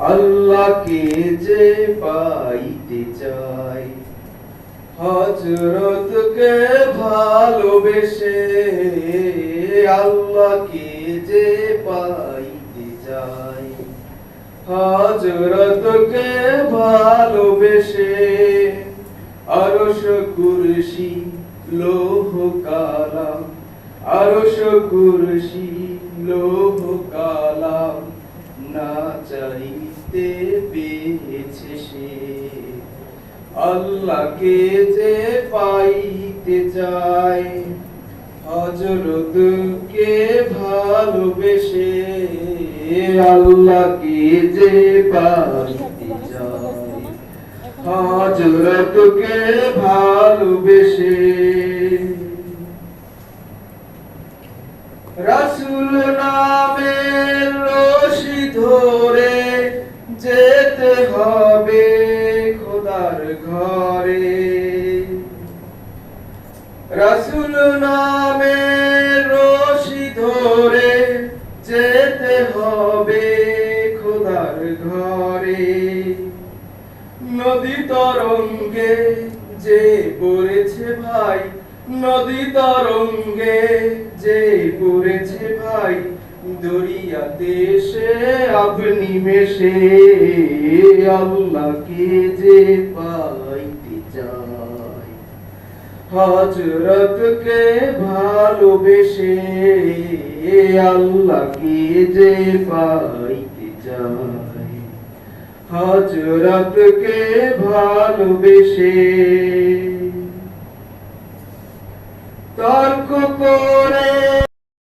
আল্লাহকে যে পাইতে চাই। হজরতকে ভালোবেসে আল্লাহকে যে পাইতে চাই। হজরতকে ভালোবেসে আরশ কুরসি, লোহ কালাম। আরশ কুরসি, লোহ কালাম। না চাইতে পেয়েছে সে। আল্লাহকে যে পাইতে চায় হজরতকে ভালোবেসে আল্লাহকে যে পাইতে চায় হজরতকে ভালোবেসে। রাসুল নামের হবে খোদার ঘরে। রাসুল নামের রশি ধরে যেতে হবে খোদার ঘরে। নদী তরঙ্গে যে পড়েছে ভাই, নদী তরঙ্গে যে পড়েছে ভাই দরিয়াতে সে আপনি আল্লাহকে যে পাইতে চায়। হজরতকে ভালোবেসে আল্লাহকে যে পাইতে চায়। হজরতকে ভালোবেসে তর্ক করে